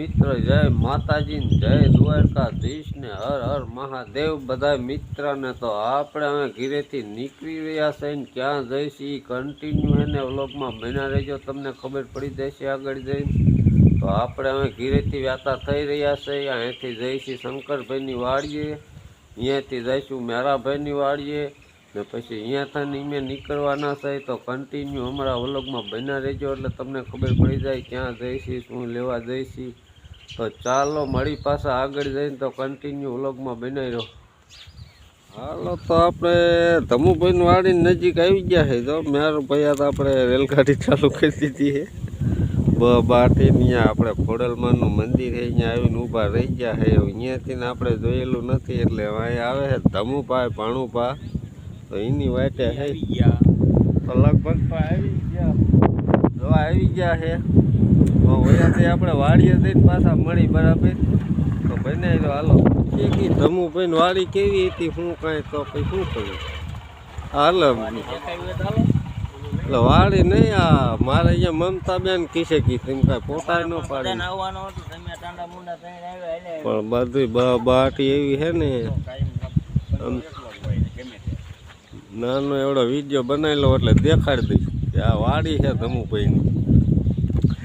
મિત્ર, જય માતાજી જય દ્વારકાધીશ ને હર હર મહાદેવ. બધા મિત્રને તો આપણે હવે ઘીરેથી નીકળી રહ્યા છે ને ક્યાં જઈશી કન્ટિન્યુ એને વ્લોગમાં બન્યા રહેજો. તમને ખબર પડી જશે આગળ જઈને. તો આપણે હવે ઘીરેથી વ્યાતા થઈ રહ્યા છે. અહીંયાથી જઈશી શંકરભાઈની વાડીએ. અહીંયાથી જઈશું મેરાભાઈની વાડીએ. ને પછી અહીંયા થઈને મેં નીકળવાના છે. તો કન્ટિન્યુ અમારા વ્લોગમાં બન્યા રહેજો. એટલે તમને ખબર પડી જાય ક્યાં જઈશી, શું લેવા જઈશી. તો ચાલો મળી પાછા આગળ જઈને તો કન્ટિન્યુ વ્લોગમાં બનાવી રહ્યો. હાલો તો આપણે ધમુભાઈની વાડી નજીક આવી ગયા છે. જો મેર ભાઈ તો આપણે રેલગાડી ચાલુ કરી દીધી છે. બ અહીંયા આપણે ખોડલમાનું મંદિર છે. અહીંયા આવીને ઊભા રહી ગયા છે. અહીંયાથી આપણે જોયેલું નથી એટલે અહીં આવે છે ધમુભાઈ ભાણુભા. તો એની વાટે છે. તો લગભગ આવી ગયા. જો આવી ગયા છે. તો વયાથી આપણે વાડીએ જઈને પાછા મળી બરાબર. તો બનાવી દો હાલો. કે ધમુ ભાઈ વાડી કેવી હતી શું કાંઈ તો પછી શું કહ્યું હાલ. એટલે વાડી નહીં આ મારે અહીંયા મમતાબેન કીશે કીધું એમ કાંઈ પોતા ન પાડે. પણ બધી બ- બાટી એવી છે ને. નાનો એવડો વીડિયો બનાવેલો એટલે દેખાડી દઈશ. કે આ વાડી છે ધમુભાઈની.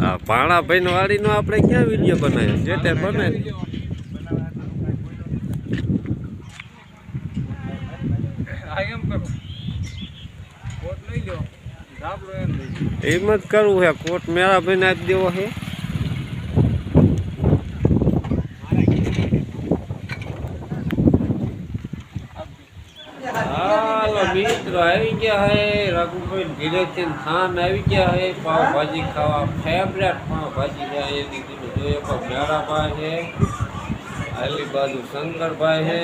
હા ભાણાભાઈ વાડીનો આપણે ક્યાં વીડિયો બનાવ્યો? જે તે બનાવી એમ જ કરવું હે. કોટ મેરા ભાઈને આપી દેવો છે હાલો મિત્રો આવી ગયા હે રઘુભાઈ ધીરેથી થાન આવી ગયા હે પાવભાજી ખાવા ફેવરેટ પાવભાજી છે એની કીધું જોઈએ પણ મેળાભાઈ છે આલી બાજુ શંકરભાઈ છે.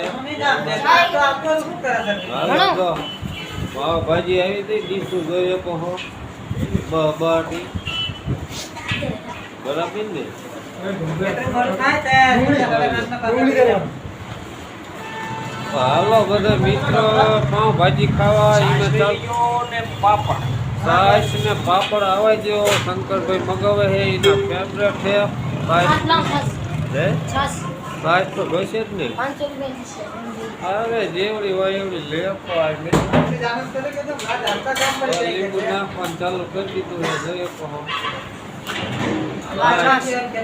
પાવભાજી આવી હતી ડીશું જોઈએ કહો બ બાટી. બરાબર ને? હાલો બધા મિત્રો ભાજી ખાવા એને ચાલ. પાપડ. સાસ ને પાપડ આવે જેવો શંકરભાઈ મગાવે છે એના ફેવરેટ છે. સાસ તો જોઈશે જ ને. અરે જેવડી હોય એવડી લેપો આવે લીંબુ નાખવાનું ચાલુ કરી દીધું છે જોઈએ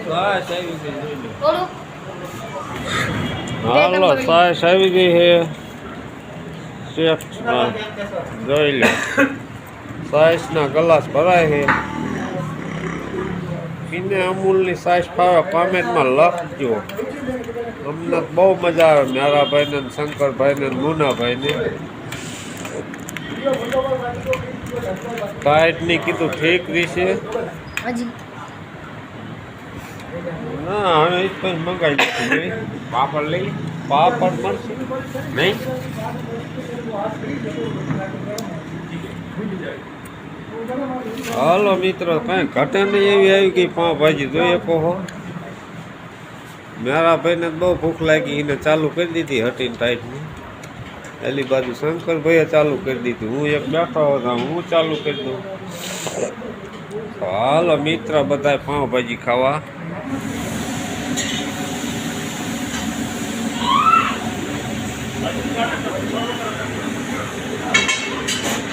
સાસ આવી ગઈ જોઈ લો. હાલો સાસ આવી ગઈ છે શેફમાં જોઈ લે. સાસના ગ્લાસ ભરાય છે પીને અમૂલની સાસ ભાવે કોમેન્ટમાં લખજો. અમને બહુ મજા આવે મારા ભાઈને ને શંકરભાઈને ને મુનાભાઈને. ટાઈટની કીધું ઠીક ના હવે એ જ પછી મંગાવી દીધું નહીં પાપડ લઈ પાપડ મળશે નહીં હાલો મિત્રો કાંઈ ઘટે નહીં એવી આવી ગઈ પાઉંભાજી જોઈએ કહો મારા ભાઈને તો બહુ ભૂખ લાગી એને ચાલુ કરી દીધી હટીને ટાઈટની એલી બાજુ શંકરભાઈએ ચાલુ કરી દીધી હું એક બેઠો હતો હું ચાલુ કરી દઉં તો હાલો મિત્ર બધા પાઉંભાજી ખાવા Thank you.